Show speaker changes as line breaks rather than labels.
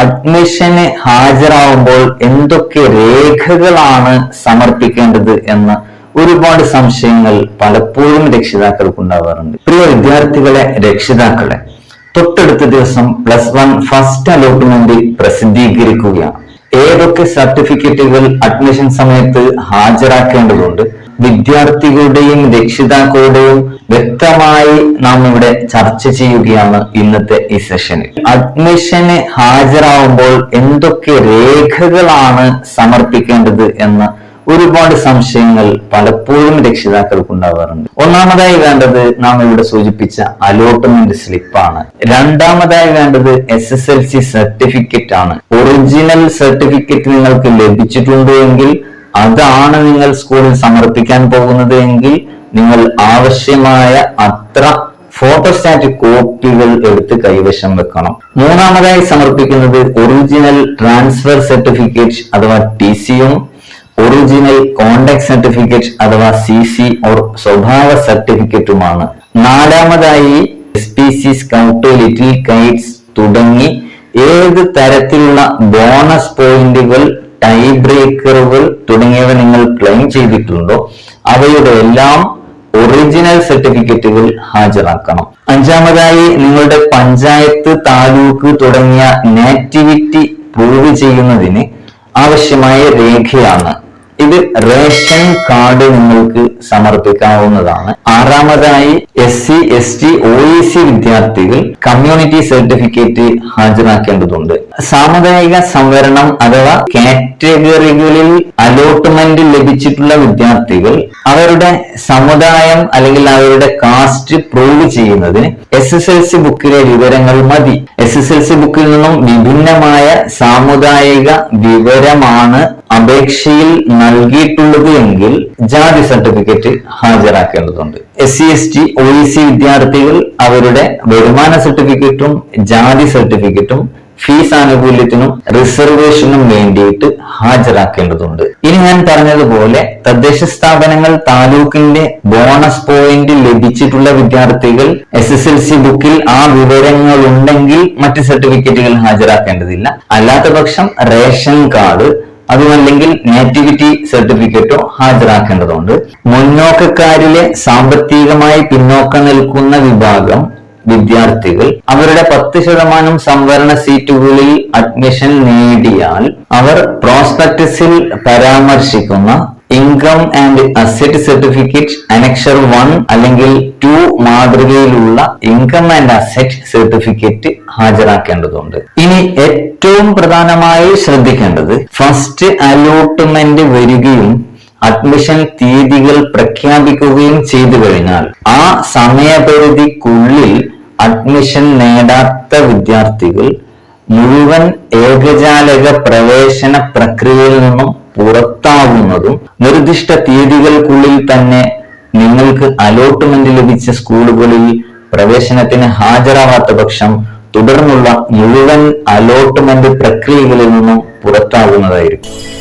അഡ്മിഷന് ഹാജരാകുമ്പോൾ എന്തൊക്കെ രേഖകളാണ് സമർപ്പിക്കേണ്ടത് എന്ന ഒരുപാട് സംശയങ്ങൾ പലപ്പോഴും രക്ഷിതാക്കൾക്ക് ഉണ്ടാവാറുണ്ട്. പ്രിയ വിദ്യാർത്ഥികളെ രക്ഷിതാക്കളെ തൊട്ടടുത്ത ദിവസം പ്ലസ് വൺ ഫസ്റ്റ് അലോട്ട്മെന്റ് പ്രസിദ്ധീകരിക്കുകയാണ്. ഏതൊക്കെ സർട്ടിഫിക്കറ്റുകൾ അഡ്മിഷൻ സമയത്ത് ഹാജരാക്കേണ്ടതുണ്ട്? വിദ്യാർത്ഥികളുടെയും രക്ഷിതാക്കളുടെയും വ്യക്തമായി നാം ഇവിടെ ചർച്ച ചെയ്യുകയാണ് ഇന്നത്തെ ഈ സെഷനിൽ അഡ്മിഷന് ഹാജരാകുമ്പോൾ എന്തൊക്കെ രേഖകളാണ് സമർപ്പിക്കേണ്ടത് എന്ന ഒരുപാട് സംശയങ്ങൾ പലപ്പോഴും രക്ഷിതാക്കൾക്ക് ഉണ്ടാവാറുണ്ട് ഒന്നാമതായി വേണ്ടത് നാം ഇവിടെ സൂചിപ്പിച്ച അലോട്ട്മെന്റ് സ്ലിപ്പാണ് രണ്ടാമതായി വേണ്ടത് S S L C certificate ആണ് ഒറിജിനൽ സർട്ടിഫിക്കറ്റ് നിങ്ങൾക്ക് ലഭിച്ചിട്ടുണ്ട് എങ്കിൽ അതാണ് നിങ്ങൾ സ്കൂളിൽ സമർപ്പിക്കാൻ പോകുന്നത് എങ്കിൽ നിങ്ങൾ ആവശ്യമായ അത്ര ഫോട്ടോസ്റ്റാറ്റ് കോപ്പികൾ എടുത്ത് കൈവശം വെക്കണം. മൂന്നാമതായി സമർപ്പിക്കുന്നത് ഒറിജിനൽ ട്രാൻസ്ഫർ സർട്ടിഫിക്കറ്റ് അഥവാ ടി സിയും ഒറിജിനൽ കോണ്ടാക്ട് സർട്ടിഫിക്കറ്റ് അഥവാ സി സി ഓർ സ്വഭാവ സർട്ടിഫിക്കറ്റുമാണ് നാലാമതായി S P C scout little kites തുടങ്ങി ഏത് തരത്തിലുള്ള ബോണസ് പോയിന്റുകൾ ടൈ ബ്രേക്കറുകൾ തുടങ്ങിയവ നിങ്ങൾ ക്ലെയിം ചെയ്തിട്ടുണ്ടോ അവയുടെ എല്ലാം ഒറിജിനൽ സർട്ടിഫിക്കറ്റുകൾ ഹാജരാക്കണം. അഞ്ചാമതായി നിങ്ങളുടെ പഞ്ചായത്ത് താലൂക്ക് തുടങ്ങിയ നാറ്റിവിറ്റി പ്രൂവ് ചെയ്യുന്നതിന് ആവശ്യമായ രേഖയാണ്. ഇത് റേഷൻ കാർഡ് നിങ്ങൾക്ക് സമർപ്പിക്കാവുന്നതാണ്. ആറാമതായി S C S T O E C വിദ്യാർത്ഥികൾ കമ്മ്യൂണിറ്റി സർട്ടിഫിക്കറ്റ് ഹാജരാക്കേണ്ടതുണ്ട്. സാമുദായിക സംവരണം അഥവാ കാറ്റഗറികളിൽ അലോട്ട്മെന്റ് ലഭിച്ചിട്ടുള്ള വിദ്യാർത്ഥികൾ അവരുടെ സമുദായം അല്ലെങ്കിൽ അവരുടെ കാസ്റ്റ് പ്രൂവ് ചെയ്യുന്നതിന് എസ് എസ് എൽ സി ബുക്കിലെ വിവരങ്ങൾ മതി. എസ് എസ് എൽ സി ബുക്കിൽ നിന്നും വിഭിന്നമായ സാമുദായിക വിവരമാണ് അപേക്ഷയിൽ നൽകിയിട്ടുള്ളത് എങ്കിൽ ജാതി certificate ഹാജരാക്കേണ്ടതുണ്ട്. S C S T O C വിദ്യാർത്ഥികൾ അവരുടെ വരുമാന സർട്ടിഫിക്കറ്റും ജാതി സർട്ടിഫിക്കറ്റും ഫീസ് ആനുകൂല്യത്തിനും റിസർവേഷനും വേണ്ടിയിട്ട് ഹാജരാക്കേണ്ടതുണ്ട്. ഇനി ഞാൻ പറഞ്ഞതുപോലെ തദ്ദേശ സ്ഥാപനങ്ങൾ താലൂക്കിന്റെ ബോണസ് പോയിന്റ് ലഭിച്ചിട്ടുള്ള വിദ്യാർത്ഥികൾ എസ് എസ് എൽ സി ബുക്കിൽ ആ വിവരങ്ങൾ ഉണ്ടെങ്കിൽ മറ്റ് സർട്ടിഫിക്കറ്റുകൾ ഹാജരാക്കേണ്ടതില്ല. അല്ലാത്ത പക്ഷം റേഷൻ കാർഡ് അതുമല്ലെങ്കിൽ നേറ്റിവിറ്റി സർട്ടിഫിക്കറ്റോ ഹാജരാക്കേണ്ടതുണ്ട്. മുന്നോക്കക്കാരിലെ സാമ്പത്തികമായി പിന്നോക്കം നിൽക്കുന്ന വിഭാഗം വിദ്യാർത്ഥികൾ അവരുടെ പത്ത് ശതമാനം സംവരണ സീറ്റുകളിൽ അഡ്മിഷൻ നേടിയാൽ അവർ പ്രോസ്പെക്ടസിൽ പരാമർശിക്കുന്ന income and asset certificate annexure one അല്ലെങ്കിൽ ടു മാതൃകയിലുള്ള ഇൻകം ആൻഡ് അസറ്റ് സർട്ടിഫിക്കറ്റ് ഹാജരാക്കേണ്ടതുണ്ട്. ഇനി ഏറ്റവും പ്രധാനമായി ശ്രദ്ധിക്കേണ്ടത് ഫസ്റ്റ് അലോട്ട്മെന്റ് വരികയും അഡ്മിഷൻ തീയതികൾ പ്രഖ്യാപിക്കുകയും ചെയ്തു കഴിഞ്ഞാൽ ആ സമയപരിധിക്കുള്ളിൽ അഡ്മിഷൻ നേടാത്ത വിദ്യാർത്ഥികൾ മുഴുവൻ ഏകജാലക പ്രവേശന പ്രക്രിയയിൽ നിന്നും പുറത്താവുന്നതും നിർദ്ദിഷ്ട തീയതികൾക്കുള്ളിൽ തന്നെ നിങ്ങൾക്ക് അലോട്ട്മെന്റ് ലഭിച്ച സ്കൂളുകളിൽ പ്രവേശനത്തിന് ഹാജരാവാത്ത പക്ഷം തുടർന്നുള്ള മുഴുവൻ അലോട്ട്മെന്റ് പ്രക്രിയകളിൽ നിന്നും പുറത്താകുന്നതായിരിക്കും